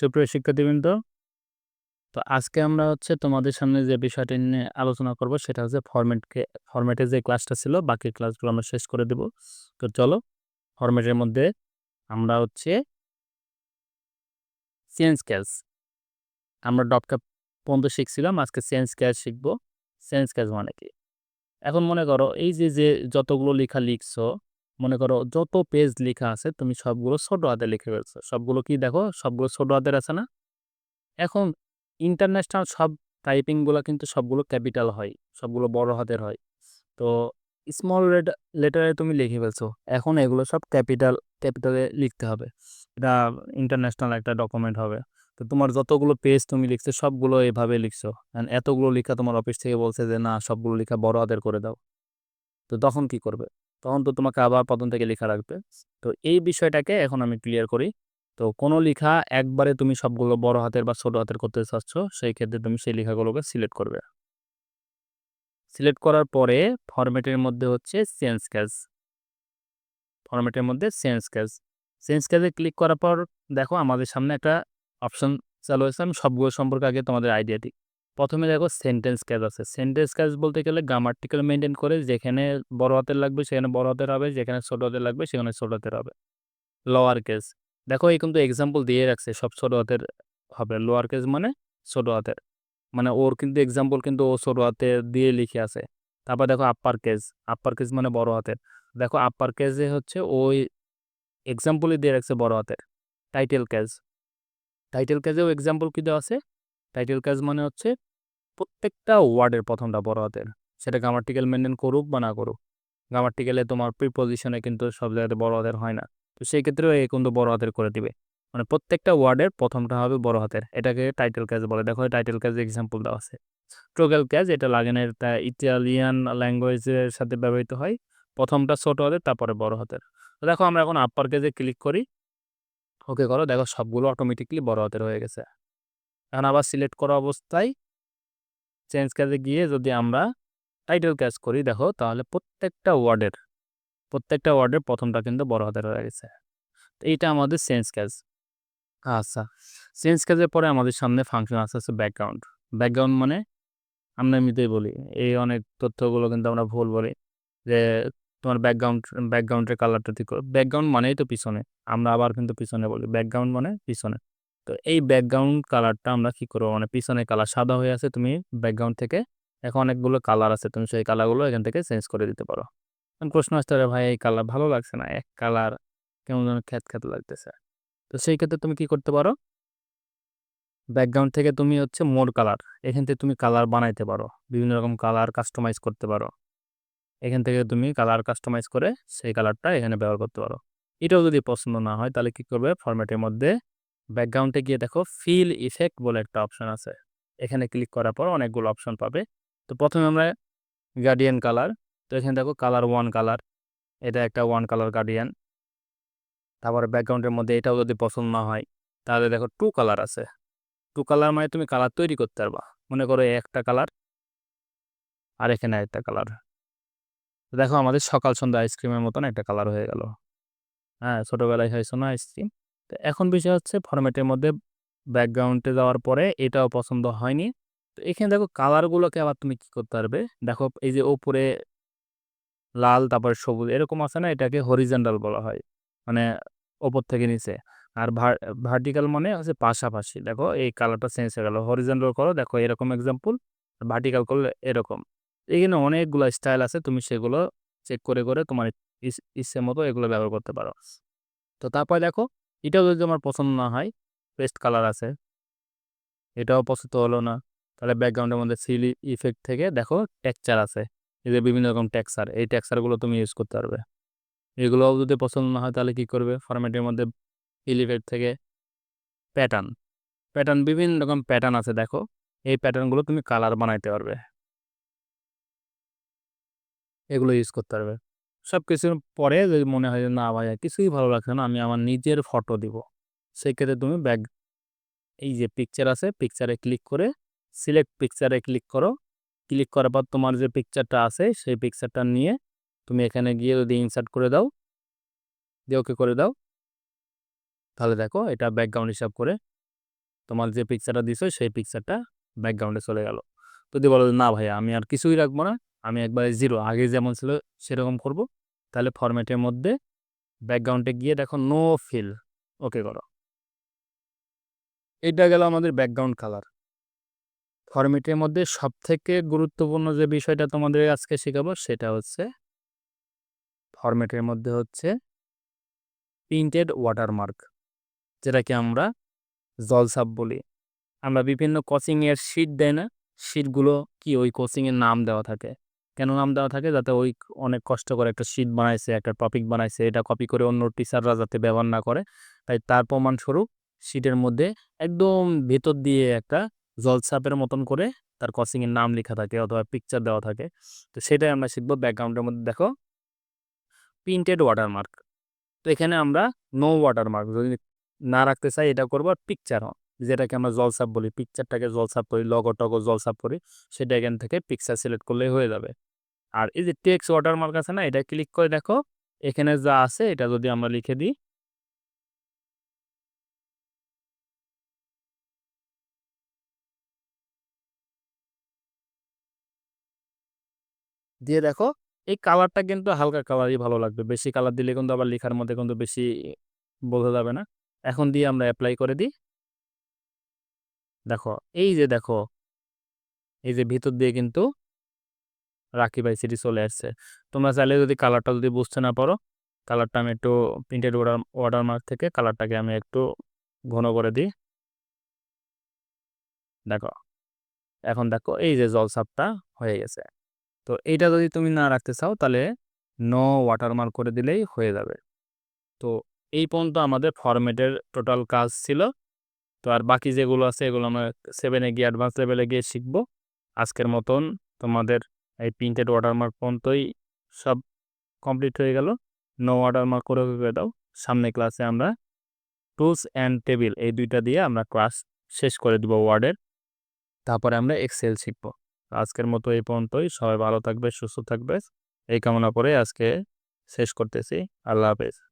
সুপ্রিয় শিক্ষার্থীবৃন্দ, তো আজকে আমরা হচ্ছে তোমাদের সামনে যে বিষয়টি নিয়ে আলোচনা করব সেটা হচ্ছে ফরম্যাটকে ফরম্যাটের যে ক্লাসটা ছিল বাকি ক্লাসগুলো আমরা শেষ করে দেব। তো চলো ফরম্যাটের মধ্যে আমরা হচ্ছে চেঞ্জ ক্যাশ আমরা ডটকা পর্যন্ত শিখছিলাম, আজকে চেঞ্জ ক্যাশ শিখব। চেঞ্জ ক্যাশ মানে কি? এখন মনে করো, এই যে যে যতগুলো লেখা লিখছো মনে করো যত পেজ লেখা আছে, তুমি সবগুলো ছোট হাতে লিখে ফেলছো। সবগুলো কি দেখো? সবগুলো ছোট হাতের আছে না? এখন ইন্টারন্যাশনাল সব টাইপিংগুলো কিন্তু সবগুলো ক্যাপিটাল হয়, সবগুলো বড় হাতের হয়। তো স্মল লেটারে তুমি লিখে ফেলছো, এখন এগুলো সব ক্যাপিটাল ক্যাপিটালে লিখতে হবে। এটা ইন্টারন্যাশনাল একটা ডকুমেন্ট হবে। তো তোমার যতগুলো পেজ তুমি লিখছো, সবগুলো এভাবে লিখছো। এতগুলো লেখা তোমার অফিস থেকে বলছে যে, না, সবগুলো লেখা বড় হাতের করে দাও। তো তখন কি করবে? তখন তো তোমাকে আবার প্রথম থেকে লেখা রাখবে তো এই বিষয়টাকে এখন আমি ক্লিয়ার করি। তো কোনো লেখা একবারে তুমি সবগুলো বড় হাতের বা ছোট হাতের করতে চাচ্ছ, সেই ক্ষেত্রে তুমি সেই লেখাগুলোকে সিলেক্ট করবে। সিলেক্ট করার পরে ফরম্যাটের মধ্যে হচ্ছে চেঞ্জ ক্যাশ ফরম্যাটের মধ্যে চেঞ্জ ক্যাশ চেঞ্জ ক্যাশে ক্লিক করার পর দেখো আমাদের সামনে একটা অপশন চালু হয়েছে। আমি সবগুলো সম্পর্কে আগে তোমাদের আইডিয়া দিই। প্রথমে দেখো সেন্টেন্স ক্যাশ আছে। সেন্টেন্স ক্যাশ বলতে গেলে গ্রামার্টিক্যাল মেনটেন করে যেখানে বড় হাতের লাগবে সেখানে বড় হাতের হবে, যেখানে ছোট হাতের লাগবে সেখানে ছোট হাতের হবে। লোয়ার কেস দেখো এই কিন্তু এক্সাম্পল দিয়ে রাখছে, সব ছোট হাতের হবে। লোয়ার কেস মানে ছোট হাতের মানে ওর কিন্তু এক্সাম্পল কিন্তু ও ছোট হাতে দিয়ে লিখে আছে। তারপর দেখো আপার কেস আপার কেস মানে বড় হাতের। দেখো আপার কেসে হচ্ছে ওই এক্সাম্পলই দিয়ে রাখছে বড় হাতের। টাইটেল ক্যাজ টাইটেল ক্যাজেও এক্সাম্পল কি দেওয়া আছে? টাইটেল ক্যাজ মানে হচ্ছে প্রত্যেকটা ওয়ার্ডের প্রথমটা বড় হাতের। সেটা গ্রামার্টিক্যাল মেনটেন করুক বা না করুক। গ্রামার্টিক্যালে তোমার প্রিপোজিশনে কিন্তু সব জায়গাতে বড় হাতের হয় না। তো সেই ক্ষেত্রেও এ কিন্তু বড় হাতের করে দিবে। মানে প্রত্যেকটা ওয়ার্ডের প্রথমটা হবে বড় হাতের। এটাকে টাইটেল ক্যাজ বলে। দেখো টাইটেল ক্যাজ এক্সাম্পল দেওয়া আছে। ট্রোগেল ক্যাজ এটা লাগেনের ইটালিয়ান ল্যাঙ্গুয়েজের সাথে ব্যবহৃত হয়। প্রথমটা ছোট হাতের, তারপরে বড় হাতের। তো দেখো, আমরা এখন আপার কেজে ক্লিক করি। ওকে করো। দেখো, সবগুলো অটোমেটিকলি বড় হাতের হয়ে গেছে। এখন আবার সিলেক্ট করা অবস্থায় চেঞ্জ ক্যাজে গিয়ে যদি আমরা টাইটেল ক্যাচ করি, দেখো, তাহলে প্রত্যেকটা ওয়ার্ডের প্রত্যেকটা ওয়ার্ডের প্রথমটা কিন্তু বড় হাতের হয়ে গেছে। তো এইটা আমাদের সেন্স ক্যাচ আচ্ছা সেন্স ক্যাচের পরে আমাদের সামনে ফাংশন আছে, হচ্ছে ব্যাকগ্রাউন্ড ব্যাকগ্রাউন্ড মানে আমরা এমনিতেই বলি, এই অনেক তথ্যগুলো কিন্তু আমরা ভুল বলি, যে তোমার ব্যাকগ্রাউন্ড ব্যাকগ্রাউন্ডের কালারটা ঠিক করো। ব্যাকগ্রাউন্ড মানেই তো পিছনে, আমরা আবার কিন্তু পিছনে বলি। ব্যাকগ্রাউন্ড মানে পিছনে। তো এই ব্যাকগ্রাউন্ড কালারটা আমরা কি করব? মানে পিছনে কালার সাদা হয়ে আছে, তুমি ব্যাকগ্রাউন্ড থেকে এখন অনেকগুলো কালার আছে, তুমি সেই কালারগুলো এখান থেকে চেঞ্জ করে দিতে পারো। প্রশ্ন আসতে পারে, ভাই, এই কালার ভালো লাগছে না? এক কালার কেমন যেন খ্যাত খ্যাত লাগতেছে। তো সেই ক্ষেত্রে তুমি কি করতে পারো? ব্যাকগ্রাউন্ড থেকে তুমি হচ্ছে মোর কালার এখান থেকে তুমি কালার বানাইতে পারো। বিভিন্ন রকম কালার কাস্টমাইজ করতে পারো। এখান থেকে তুমি কালার কাস্টমাইজ করে সেই কালারটা এখানে ব্যবহার করতে পারো। এটাও যদি পছন্দ না হয়, তাহলে কি করবে? ফরম্যাটের মধ্যে ব্যাকগ্রাউন্ডে গিয়ে দেখো ফিল ইফেক্ট বলে একটা অপশন আছে। এখানে ক্লিক করার পর অনেকগুলো অপশন পাবে। তো প্রথমে আমরা গার্ডিয়ান কালার তো এখানে দেখো কালার ওয়ান কালার এটা একটা ওয়ান কালার গার্ডিয়ান তারপরে ব্যাকগ্রাউন্ডের মধ্যে এটাও যদি পছন্দ না হয়, তাহলে দেখো টু কালার আছে। টু কালার মানে তুমি কালার তৈরি করতে পারবা। মনে করো একটা কালার আর এখানে একটা কালার দেখো আমাদের সকাল সন্ধ্যা আইসক্রিমের মতন একটা কালার হয়ে গেল। হ্যাঁ ছোটোবেলায় হয়েছে না আইসক্রিম তো এখন বিষয় হচ্ছে ফরম্যাটের মধ্যে ব্যাকগ্রাউন্ডে যাওয়ার পরে এটাও পছন্দ হয়নি। তো এখানে দেখো কালারগুলোকে আবার তুমি কি করতে পারবে? দেখো এই যে ওপরে লাল, তারপরে সবুজ এরকম আছে না? এটাকে হরিজেন্টাল বলা হয় মানে ওপর থেকে নিচে। আর ভার্টিক্যাল মানে হচ্ছে পাশাপাশি। দেখো এই কালারটা চেঞ্জ হয়ে গেল। হরিজেন্টাল করো, দেখো এরকম এক্সাম্পল ভার্টিক্যাল করলে এরকম। এখানে অনেকগুলো স্টাইল আছে, তুমি সেগুলো চেক করে করে তোমার ইচ্ছে মতো এগুলো ব্যবহার করতে পারো। তো তারপর দেখো এটাও যদি আমার পছন্দ না হয় পেস্ট কালার আছে। এটাও পছন্দ হলো না। তাহলে ব্যাকগ্রাউন্ডের মধ্যে সিলি ইফেক্ট থেকে দেখো টেক্সচার আছে। এই যে বিভিন্ন রকম টেক্সচার এই টেক্সচারগুলো তুমি ইউজ করতে পারবে। এগুলোও যদি পছন্দ না হয় তাহলে কি করবে? ফরম্যাটের মধ্যে ইলিফেক্ট থেকে প্যাটার্ন প্যাটার্ন বিভিন্ন রকম প্যাটার্ন আছে দেখো। এই প্যাটার্নগুলো তুমি কালার বানাইতে পারবে। এগুলো ইউজ করতে পারবে। সব কিছুর পরে যদি মনে হয় যে, না ভাই কিছুই ভালো লাগছে না, আমি আমার নিজের ফটো দিব। সেক্ষেত্রে তুমি ব্যাগ, এই যে পিকচার আছে পিকচারে ক্লিক করে সিলেক্ট পিকচারে ক্লিক করো। ক্লিক করার পর তোমার যে পিকচারটা আছে, সেই পিকচারটা নিয়ে তুমি এখানে গিয়ে যদি ইনসার্ট করে দাও, দিয়ে ওকে করে দাও, তাহলে দেখো এটা ব্যাকগ্রাউন্ড হিসাব করে তোমার যে পিকচারটা দিছো, সেই পিকচারটা ব্যাকগ্রাউন্ডে চলে গেল। যদি বলো না ভাইয়া, আমি আর কিছুই রাখব না। আমি একবারে জিরো আগে যেমন ছিল সেরকম করব। তাহলে ফরম্যাটের মধ্যে ব্যাকগ্রাউন্ডে গিয়ে দেখো নো ফিল ওকে করো। এটা গেল আমাদের ব্যাকগ্রাউন্ড কালার ফরম্যাটের মধ্যে সবথেকে গুরুত্বপূর্ণ যে বিষয়টা তোমাদের আজকে শেখাবো সেটা হচ্ছে ফরম্যাটের মধ্যে হচ্ছে প্রিন্টেড ওয়াটারমার্ক যেটাকে আমরা জলসাপ বলি। আমরা বিভিন্ন কোচিংয়ের শিট দেয় না শিটগুলো কি ওই কোচিংয়ের নাম দেওয়া থাকে। কেন নাম দেওয়া থাকে? যাতে ওই অনেক কষ্ট করে একটা শিট বানাইছে, একটা টপিক বানাইছে, এটা কপি করে অন্য টিচাররা যাতে ব্যবহার না করে। তাই তার প্রমাণস্বরূপ শিটের মধ্যে একদম ভেতর দিয়ে একটা জলসাপের মতন করে তার কোচিংয়ের নাম লেখা থাকে অথবা পিকচার দেওয়া থাকে। তো সেটাই আমরা শিখব ব্যাকগ্রাউন্ডের মধ্যে। দেখো প্রিন্টেড ওয়াটারমার্ক তো এখানে আমরা নো ওয়াটারমার্ক যদি না রাখতে চাই, এটা করব পিকচার যেটাকে আমরা জলসাপ বলি পিকচারটাকে জলসাপ করি লগো টগো জলসাপ করি, সেটা এখান থেকে পিকচার সিলেক্ট করলেই হয়ে যাবে। আর এই যে টেক্স ওয়াটারমার্ক আছে না, এটা ক্লিক করে দেখো, এখানে যা আছে এটা যদি আমরা লিখে দিই। দিয়ে দেখো, এই কালারটা কিন্তু হালকা কালারই ভালো লাগবে। বেশি কালার দিলে কিন্তু আবার লেখার মধ্যে কিন্তু বেশি বোঝা যাবে না। এখন দিয়ে আমরা অ্যাপ্লাই করে দিই। দেখো, এই যে দেখো, এই যে ভিতর দিয়ে কিন্তু রাখি বাই সিটি চলে আসছে। তোমরা চাইলে যদি কালারটা যদি বুঝতে না পারো, কালারটা আমি একটু প্রিন্টেড ওয়াটার ওয়াটারমার্ক থেকে কালারটাকে আমি একটু ঘন করে দিই। দেখো, এখন দেখো এই যে জলসাপটা হয়ে গেছে। তো এইটা যদি তুমি না রাখতে চাও, তাহলে নো ওয়াটারমার্ক করে দিলেই হয়ে যাবে। তো এই পর্যন্ত আমাদের ফরম্যাটের টোটাল কাজ ছিল। তো আর বাকি যেগুলো আছে, এগুলো আমরা সেভেনে গিয়ে অ্যাডভান্স লেভেলে গিয়ে শিখব। আজকের মতন তোমাদের এই প্রিন্টেড ওয়াটারমার্ক পর্যন্তই সব কমপ্লিট হয়ে গেল। নো ওয়াটারমার্ক করে করে দাও। সামনে ক্লাসে আমরা টুলস অ্যান্ড টেবিল এই দুইটা দিয়ে আমরা ক্লাস শেষ করে দেবো ওয়ার্ডের তারপরে আমরা এক্সেল শিখব। আজকের মতো এই পর্যন্তই। সবাই ভালো থাকবে, সুস্থ থাকবে। এই কামনা করে আজকে শেষ করতেছি। আল্লাহ হাফেজ।